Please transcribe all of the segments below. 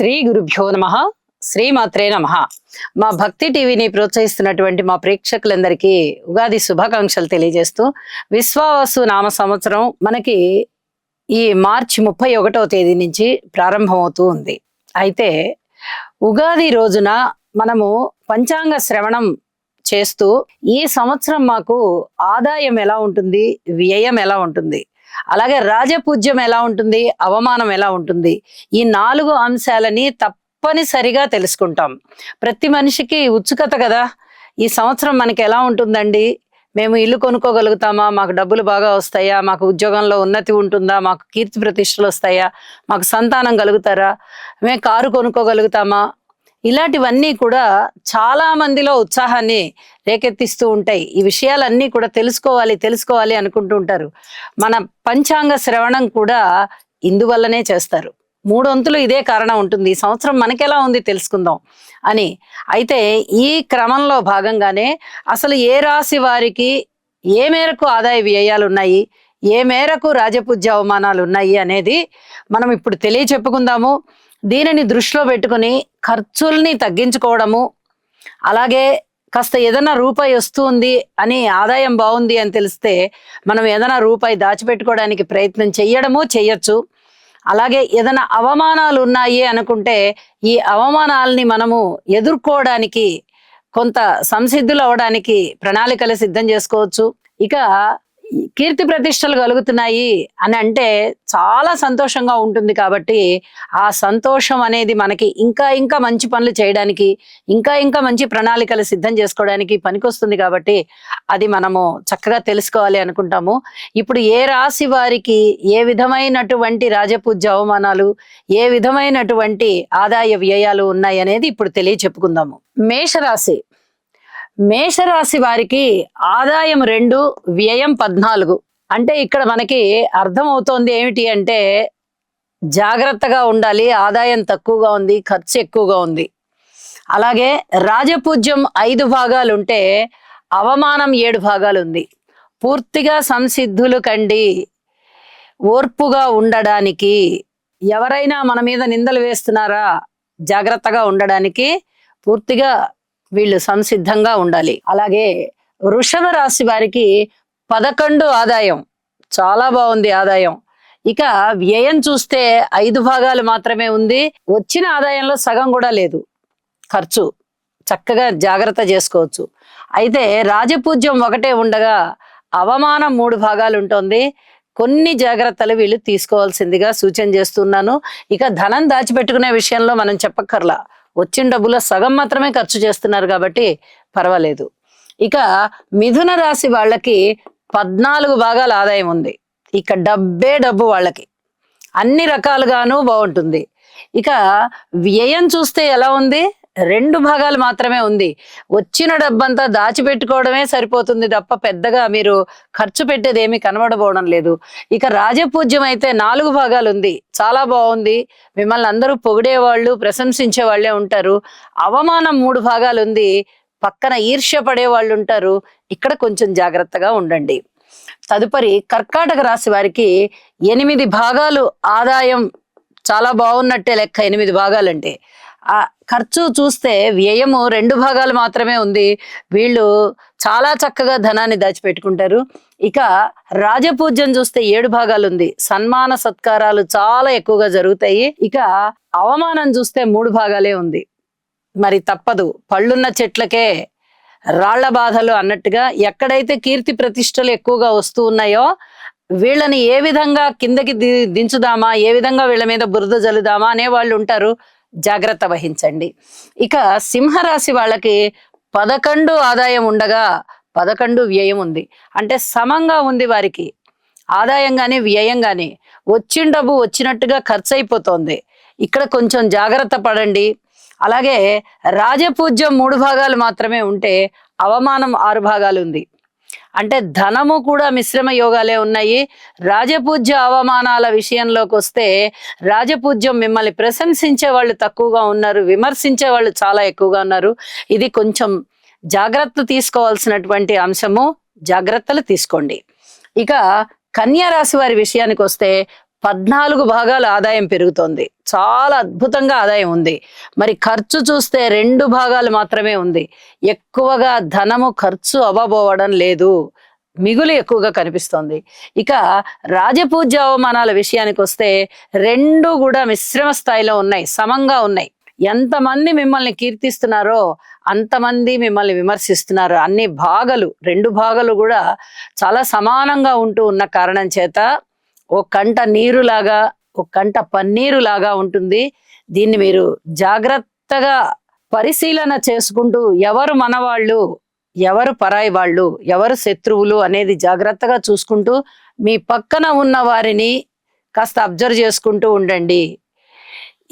శ్రీ గురుభ్యో నమ. శ్రీమాత్రే నమ. మా భక్తి టీవీని ప్రోత్సహిస్తున్నటువంటి మా ప్రేక్షకులందరికీ ఉగాది శుభాకాంక్షలు తెలియజేస్తూ విశ్వావసు నామ సంవత్సరం మనకి ఈ మార్చి ముప్పై ఒకటవ తేదీ నుంచి ప్రారంభమవుతూ ఉంది. అయితే ఉగాది రోజున మనము పంచాంగ శ్రవణం చేస్తూ ఈ సంవత్సరం మాకు ఆదాయం ఎలా ఉంటుంది వ్యయం ఎలా ఉంటుంది అలాగే రాజపూజ్యం ఎలా ఉంటుంది? అవమానం ఎలా ఉంటుంది? ఈ నాలుగు అంశాలని తప్పనిసరిగా తెలుసుకుంటాం. ప్రతి మనిషికి ఉత్సుకత కదా? ఈ సంవత్సరం మనకి ఎలా ఉంటుందండి? మేము ఇల్లు కొనుక్కోగలుగుతామా? మాకు డబ్బులు బాగా వస్తాయా? మాకు ఉద్యోగంలో ఉన్నతి ఉంటుందా? మాకు కీర్తి ప్రతిష్టలు వస్తాయా? మాకు సంతానం కలుగుతారా? మేము కారు కొనుక్కోగలుగుతామా? ఇలాంటివన్నీ కూడా చాలా మందిలో ఉత్సాహాన్ని రేకెత్తిస్తూ ఉంటాయి. ఈ విషయాలన్నీ కూడా తెలుసుకోవాలి తెలుసుకోవాలి అనుకుంటూ ఉంటారు. మన పంచాంగ శ్రవణం కూడా ఇందువల్లనే చేస్తారు. మూడొంతులు ఇదే కారణం ఉంటుంది. ఈ సంవత్సరం మనకెలా ఉంది తెలుసుకుందాం అని. అయితే ఈ క్రమంలో భాగంగానే అసలు ఏ రాశి వారికి ఏ మేరకు ఆదాయ వ్యయాలు ఉన్నాయి ఏ మేరకు రాజపూజ్య అవమానాలు ఉన్నాయి అనేది మనం ఇప్పుడు తెలియ చెప్పుకుందాము దీనిని దృష్టిలో పెట్టుకుని ఖర్చుల్ని తగ్గించుకోవడము అలాగే కాస్త ఏదైనా రూపాయి వస్తుంది అని ఆదాయం బాగుంది అని తెలిస్తే మనం ఏదైనా రూపాయి దాచిపెట్టుకోవడానికి ప్రయత్నం చేయడము చేయొచ్చు అలాగే ఏదైనా అవమానాలు ఉన్నాయి అనుకుంటే ఈ అవమానాలని మనము ఎదుర్కోవడానికి కొంత సంసిద్ధులు అవడానికి ప్రణాళికలు సిద్ధం చేసుకోవచ్చు. ఇక కీర్తి ప్రతిష్టలు కలుగుతున్నాయి అని అంటే చాలా సంతోషంగా ఉంటుంది కాబట్టి ఆ సంతోషం అనేది మనకి ఇంకా ఇంకా మంచి పనులు చేయడానికి ఇంకా ఇంకా మంచి ప్రణాళికలు సిద్ధం చేసుకోవడానికి పనికొస్తుంది కాబట్టి అది మనము చక్కగా తెలుసుకోవాలి అనుకుంటాము. ఇప్పుడు ఏ రాశి వారికి ఏ విధమైనటువంటి రాజపూజ్య అవమానాలు ఏ విధమైనటువంటి ఆదాయ వ్యయాలు ఉన్నాయి అనేది ఇప్పుడు తెలియ చెప్పుకుందాము మేషరాశి మేషరాశి వారికి ఆదాయం రెండు వ్యయం పద్నాలుగు. అంటే ఇక్కడ మనకి అర్థమవుతోంది ఏమిటి అంటే జాగ్రత్తగా ఉండాలి ఆదాయం తక్కువగా ఉంది ఖర్చు ఎక్కువగా ఉంది. అలాగే రాజపూజ్యం ఐదు భాగాలు ఉంటే అవమానం ఏడు భాగాలు ఉంది. పూర్తిగా సంసిద్ధులు కండి ఓర్పుగా ఉండడానికి ఎవరైనా మన మీద నిందలు వేస్తున్నారా జాగ్రత్తగా ఉండడానికి పూర్తిగా వీళ్ళు సంసిద్ధంగా ఉండాలి. అలాగే వృషభ రాశి వారికి పదకొండు ఆదాయం. చాలా బాగుంది ఆదాయం. ఇక వ్యయం చూస్తే ఐదు భాగాలు మాత్రమే ఉంది. వచ్చిన ఆదాయంలో సగం కూడా లేదు. ఖర్చు. చక్కగా జాగ్రత్త చేసుకోవచ్చు. అయితే రాజపూజ్యం ఒకటే ఉండగా అవమానం మూడు భాగాలు ఉంటుంది. కొన్ని జాగ్రత్తలు వీళ్ళు తీసుకోవాల్సిందిగా సూచన చేస్తున్నాను. ఇక ధనం దాచిపెట్టుకునే విషయంలో మనం చెప్పక్కర్లా. వచ్చిన డబ్బులో సగం మాత్రమే ఖర్చు చేస్తున్నారు కాబట్టి పర్వాలేదు. ఇక మిథున రాశి వాళ్ళకి పద్నాలుగు భాగాల ఆదాయం ఉంది. ఇక డబ్బే డబ్బు వాళ్ళకి. అన్ని రకాలుగాను బాగుంటుంది. ఇక వ్యయం చూస్తే ఎలా ఉంది? రెండు భాగాలు మాత్రమే ఉంది. వచ్చిన డబ్బంతా దాచిపెట్టుకోవడమే సరిపోతుంది తప్ప పెద్దగా మీరు ఖర్చు పెట్టేది ఏమీ కనబడబోవడం లేదు. ఇక రాజపూజ్యం అయితే నాలుగు భాగాలు ఉంది. చాలా బాగుంది. మిమ్మల్ని అందరూ పొగిడేవాళ్ళు ప్రశంసించే వాళ్ళే ఉంటారు. అవమానం మూడు భాగాలు ఉంది. పక్కన ఈర్ష్య పడే వాళ్ళు ఉంటారు. ఇక్కడ కొంచెం జాగ్రత్తగా ఉండండి. తదుపరి కర్కాటక రాశి వారికి ఎనిమిది భాగాలు ఆదాయం చాలా బాగున్నట్టే లెక్క ఎనిమిది భాగాలంటే. ఆ ఖర్చు చూస్తే వ్యయము రెండు భాగాలు మాత్రమే ఉంది. వీళ్ళు చాలా చక్కగా ధనాన్ని దాచిపెట్టుకుంటారు. ఇక రాజపూజ్యం చూస్తే ఏడు భాగాలు ఉంది. సన్మాన సత్కారాలు చాలా ఎక్కువగా జరుగుతాయి. ఇక అవమానం చూస్తే మూడు భాగాలే ఉంది. మరి తప్పదు. పళ్ళున్న చెట్లకే రాళ్ళ బాధలు అన్నట్టుగా ఎక్కడైతే కీర్తి ప్రతిష్టలు ఎక్కువగా వస్తూ ఉన్నాయో వీళ్ళని ఏ విధంగా కిందకి ది- దించుదామా ఏ విధంగా వీళ్ళ మీద బురద జల్లుదామా అనే వాళ్ళు ఉంటారు. జాగ్రత్త వహించండి. ఇక సింహరాశి వాళ్ళకి పదకొండు ఆదాయం ఉండగా పదకొండు వ్యయం ఉంది. అంటే సమంగా ఉంది వారికి. ఆదాయం కానీ వ్యయం కానీ వచ్చిన డబ్బు వచ్చినట్టుగా ఖర్చు అయిపోతుంది ఇక్కడ కొంచెం జాగ్రత్త పడండి. అలాగే రాజపూజ్యం మూడు భాగాలు మాత్రమే ఉంటే అవమానం ఆరు భాగాలు ఉంది. అంటే ధనము కూడా మిశ్రమ యోగాలే ఉన్నాయి. రాజపూజ్య అవమానాల విషయంలోకి వస్తే రాజపూజ్యం మిమ్మల్ని ప్రశంసించే వాళ్ళు తక్కువగా ఉన్నారు విమర్శించే వాళ్ళు చాలా ఎక్కువగా ఉన్నారు. ఇది కొంచెం జాగ్రత్త తీసుకోవాల్సినటువంటి అంశము. జాగ్రత్తలు తీసుకోండి. ఇక కన్యా రాశి వారి విషయానికి వస్తే పద్నాలుగు భాగాలు ఆదాయం పెరుగుతోంది. చాలా అద్భుతంగా ఆదాయం ఉంది. మరి ఖర్చు చూస్తే రెండు భాగాలు మాత్రమే ఉంది. ఎక్కువగా ధనము ఖర్చు అవ్వబోవడం లేదు. మిగులు ఎక్కువగా కనిపిస్తోంది. ఇక రాజపూజ్య అవమానాల విషయానికి వస్తే రెండు కూడా మిశ్రమ స్థాయిలో ఉన్నాయి. సమంగా ఉన్నాయి. ఎంతమంది మిమ్మల్ని కీర్తిస్తున్నారో అంతమంది మిమ్మల్ని విమర్శిస్తున్నారు. అన్ని భాగాలు రెండు భాగాలు కూడా చాలా సమానంగా ఉంటూ ఉన్న కారణం చేత ఓ కంట నీరులాగా ఒక కంట పన్నీరు లాగా ఉంటుంది. దీన్ని మీరు జాగ్రత్తగా పరిశీలన చేసుకుంటూ ఎవరు మనవాళ్ళు ఎవరు పరాయి వాళ్ళు ఎవరు శత్రువులు అనేది జాగ్రత్తగా చూసుకుంటూ మీ పక్కన ఉన్న వారిని కాస్త అబ్జర్వ్ చేసుకుంటూ ఉండండి.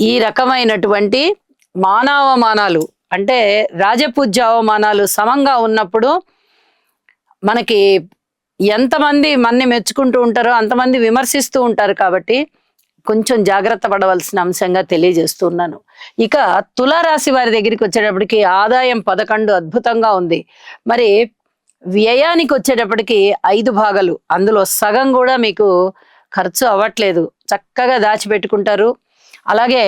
ఈ రకమైనటువంటి మానవమానాలు అంటే రాజపూజ్య అవమానాలు సమంగా ఉన్నప్పుడు మనకి ఎంతమంది మన్ని మెచ్చుకుంటూ ఉంటారో అంతమంది విమర్శిస్తూ ఉంటారు కాబట్టి కొంచెం జాగ్రత్త పడవలసిన అంశంగా తెలియజేస్తున్నాను. ఇక తులారాశి వారి దగ్గరికి వచ్చేటప్పటికి ఆదాయం పదకొండు అద్భుతంగా ఉంది. మరి వ్యయానికి వచ్చేటప్పటికి ఐదు భాగాలు. అందులో సగం కూడా మీకు ఖర్చు అవ్వట్లేదు. చక్కగా దాచిపెట్టుకుంటారు. అలాగే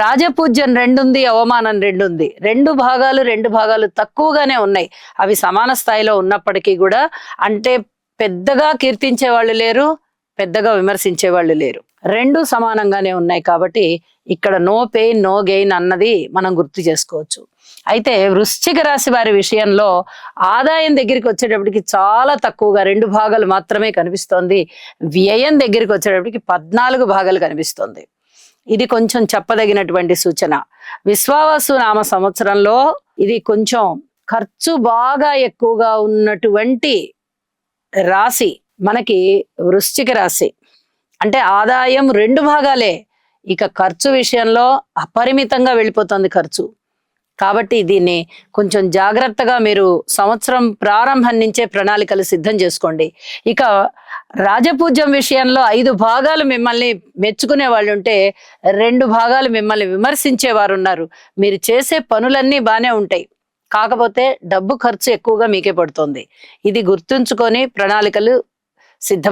రాజపూజ్యం రెండు ఉంది అవమానం రెండు ఉంది రెండు భాగాలు రెండు భాగాలు తక్కువగానే ఉన్నాయి. అవి సమాన స్థాయిలో ఉన్నప్పటికీ కూడా అంటే పెద్దగా కీర్తించే వాళ్ళు లేరు పెద్దగా విమర్శించే వాళ్ళు లేరు. రెండు సమానంగానే ఉన్నాయి కాబట్టి ఇక్కడ నో పెయిన్ నో గెయిన్ అన్నది మనం గుర్తు చేసుకోవచ్చు. అయితే వృశ్చిక రాశి వారి విషయంలో ఆదాయం దగ్గరికి వచ్చేటప్పటికి చాలా తక్కువగా రెండు భాగాలు మాత్రమే కనిపిస్తోంది. వ్యయం దగ్గరికి వచ్చేటప్పటికి పద్నాలుగు భాగాలు కనిపిస్తోంది. ఇది కొంచెం చెప్పదగినటువంటి సూచన. విశ్వావసు నామ సంవత్సరంలో ఇది కొంచెం ఖర్చు బాగా ఎక్కువగా ఉన్నటువంటి రాశి మనకి వృశ్చిక రాశి. అంటే ఆదాయం రెండు భాగాలే. ఇక ఖర్చు విషయంలో అపరిమితంగా వెళ్ళిపోతుంది ఖర్చు. కాబట్టి దీన్ని కొంచెం జాగ్రత్తగా మీరు సంవత్సరం ప్రారంభం నుంచే ప్రణాళికలు సిద్ధం చేసుకోండి. ఇక రాజపూజ్యం విషయంలో ఐదు భాగాలు మిమ్మల్ని మెచ్చుకునే వాళ్ళు ఉంటే రెండు భాగాలు మిమ్మల్ని విమర్శించేవారు ఉన్నారు. మీరు చేసే పనులన్నీ బాగానే ఉంటాయి. కాకపోతే డబ్బు ఖర్చు ఎక్కువగా మీకే పడుతుంది. ఇది గుర్తుంచుకొని ప్రణాళికలు సిద్ధ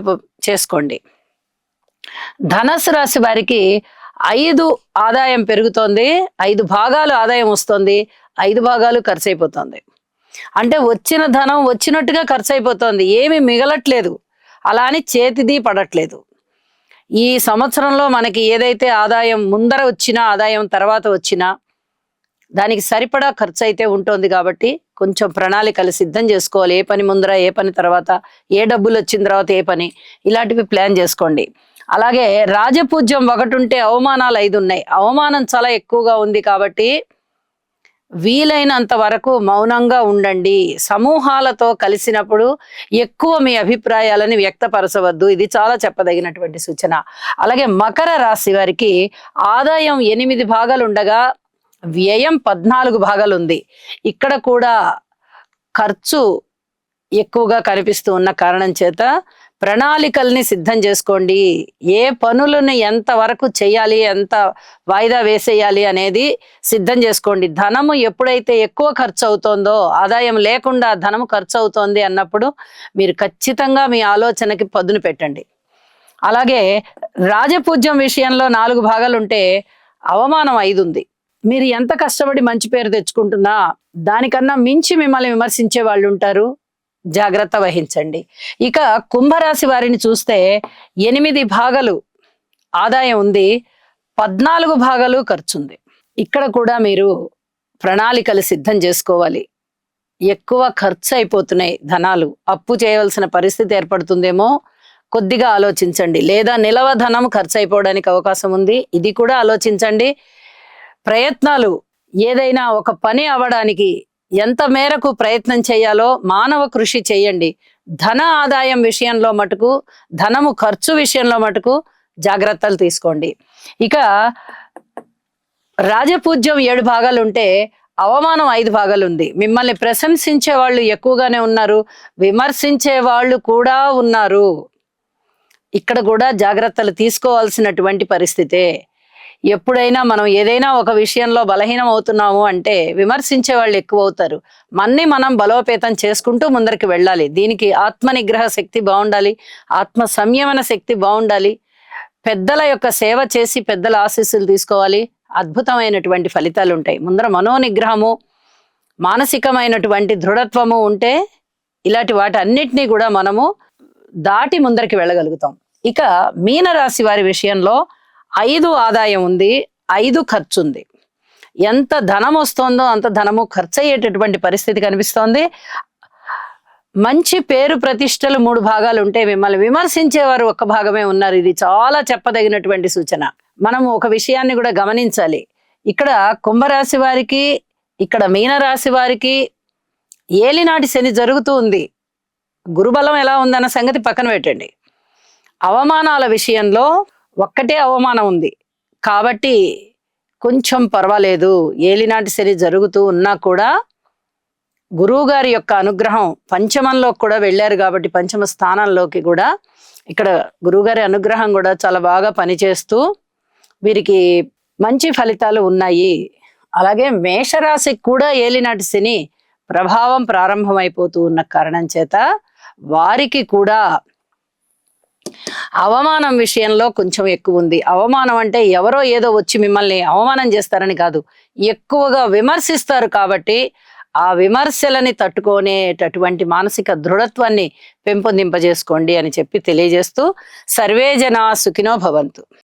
చేసుకోండి. ధనస్సు రాశి వారికి ఐదు ఆదాయం పెరుగుతోంది ఐదు భాగాలు ఆదాయం వస్తుంది ఐదు భాగాలు ఖర్చు అయిపోతుంది అంటే వచ్చిన ధనం వచ్చినట్టుగా ఖర్చు అయిపోతుంది ఏమి మిగలట్లేదు. అలా అని చేతిది పడట్లేదు. ఈ సంవత్సరంలో మనకి ఏదైతే ఆదాయం ముందర వచ్చినా ఆదాయం తర్వాత వచ్చినా దానికి సరిపడా ఖర్చు అయితే ఉంటుంది కాబట్టి కొంచెం ప్రణాళికలు సిద్ధం చేసుకోవాలి. ఏ పని ముందర ఏ పని తర్వాత ఏ డబ్బులు వచ్చిన తర్వాత ఏ పని ఇలాంటివి ప్లాన్ చేసుకోండి. అలాగే రాజపూజ్యం ఒకటి ఉంటే అవమానాలు ఐదు ఉన్నాయి అవమానం చాలా ఎక్కువగా ఉంది కాబట్టి వీలైనంత వరకు మౌనంగా ఉండండి. సమూహాలతో కలిసినప్పుడు ఎక్కువ మీ అభిప్రాయాలని వ్యక్తపరచవద్దు. ఇది చాలా చెప్పదగినటువంటి సూచన. అలాగే మకర రాశి వారికి ఆదాయం ఎనిమిది భాగాలు ఉండగా వ్యయం పద్నాలుగు భాగాలు ఉంది ఇక్కడ కూడా ఖర్చు ఎక్కువగా కనిపిస్తూ ఉన్న కారణం చేత ప్రణాళికల్ని సిద్ధం చేసుకోండి. ఏ పనులను ఎంత వరకు చేయాలి ఎంత వాయిదా వేసేయాలి అనేది సిద్ధం చేసుకోండి. ధనము ఎప్పుడైతే ఎక్కువ ఖర్చు అవుతోందో ఆదాయం లేకుండా ధనము ఖర్చు అవుతోంది అన్నప్పుడు మీరు ఖచ్చితంగా మీ ఆలోచనకి పదును పెట్టండి. అలాగే రాజపూజ్యం విషయంలో నాలుగు భాగాలు ఉంటే అవమానం ఐదు ఉంది మీరు ఎంత కష్టపడి మంచి పేరు తెచ్చుకుంటున్నా దానికన్నా మించి మిమ్మల్ని విమర్శించే వాళ్ళు ఉంటారు. జాగ్రత్త వహించండి. ఇక కుంభరాశి వారిని చూస్తే ఎనిమిది భాగాలు ఆదాయం ఉంది. పద్నాలుగు భాగాలు ఖర్చుంది. ఇక్కడ కూడా మీరు ప్రణాళికలు సిద్ధం చేసుకోవాలి. ఎక్కువ ఖర్చు అయిపోతున్నాయి ధనాలు. అప్పు చేయవలసిన పరిస్థితి ఏర్పడుతుందేమో కొద్దిగా ఆలోచించండి. లేదా నిలవ ధనం ఖర్చు అయిపోవడానికి అవకాశం ఉంది. ఇది కూడా ఆలోచించండి. ప్రయత్నాలు ఏదైనా ఒక పని అవ్వడానికి ఎంత మేరకు ప్రయత్నం చేయాలో మానవ కృషి చేయండి. ధన ఆదాయం విషయంలో మటుకు ధనము ఖర్చు విషయంలో మటుకు జాగ్రత్తలు తీసుకోండి. ఇక రాజపూజ్యం ఏడు భాగాలు ఉంటే అవమానం ఐదు భాగాలు ఉంది మిమ్మల్ని ప్రశంసించే వాళ్ళు ఎక్కువగానే ఉన్నారు. విమర్శించే వాళ్ళు కూడా ఉన్నారు. ఇక్కడ కూడా జాగ్రత్తలు తీసుకోవాల్సినటువంటి పరిస్థితే ఎప్పుడైనా మనం ఏదైనా ఒక విషయంలో బలహీనం అవుతున్నాము అంటే విమర్శించే వాళ్ళు ఎక్కువ అవుతారు మన్ని మనం బలోపేతం చేసుకుంటూ ముందరికి వెళ్ళాలి. దీనికి ఆత్మ నిగ్రహ శక్తి బాగుండాలి. ఆత్మ సంయమన శక్తి బాగుండాలి. పెద్దల యొక్క సేవ చేసి పెద్దల ఆశీస్సులు తీసుకోవాలి. అద్భుతమైనటువంటి ఫలితాలు ఉంటాయి. ముందర మనోనిగ్రహము మానసికమైనటువంటి దృఢత్వము ఉంటే ఇలాంటి వాటి అన్నిటినీ కూడా మనము దాటి ముందరికి వెళ్ళగలుగుతాం. ఇక మీనరాశి వారి విషయంలో ఐదు ఆదాయం ఉంది ఐదు ఖర్చు ఉంది ఎంత ధనం వస్తుందో అంత ధనము ఖర్చు అయ్యేటటువంటి పరిస్థితి కనిపిస్తోంది. మంచి పేరు ప్రతిష్టలు మూడు భాగాలు ఉంటే మిమ్మల్ని విమర్శించేవారు ఒక్క భాగమే ఉన్నారు. ఇది చాలా చెప్పదగినటువంటి సూచన. మనము ఒక విషయాన్ని కూడా గమనించాలి. ఇక్కడ కుంభరాశి వారికి ఇక్కడ మీనరాశి వారికి ఏలినాటి శని జరుగుతూ ఉంది. గురుబలం ఎలా ఉందన్న సంగతి పక్కన పెట్టండి. అవమానాల విషయంలో ఒక్కటే అవమానం ఉంది. కాబట్టి కొంచెం పర్వాలేదు. ఏలినాటి శని జరుగుతూ ఉన్నా కూడా గురువు గారి యొక్క అనుగ్రహం పంచమంలో కూడా వెళ్ళారు కాబట్టి పంచమ స్థానంలోకి కూడా ఇక్కడ గురువుగారి అనుగ్రహం కూడా చాలా బాగా పనిచేస్తూ వీరికి మంచి ఫలితాలు ఉన్నాయి. అలాగే మేషరాశికి కూడా ఏలినాటి శని ప్రభావం ప్రారంభమైపోతూ ఉన్న కారణం చేత వారికి కూడా అవమానం విషయంలో కొంచెం ఎక్కువ ఉంది. అవమానం అంటే ఎవరో ఏదో వచ్చి మిమ్మల్ని అవమానం చేస్తారని కాదు. ఎక్కువగా విమర్శిస్తారు కాబట్టి ఆ విమర్శలని తట్టుకునేటటువంటి మానసిక దృఢత్వాన్ని పెంపొందింపజేసుకోండి అని చెప్పి తెలియజేస్తూ సర్వే జనా సుఖినో భవంతు.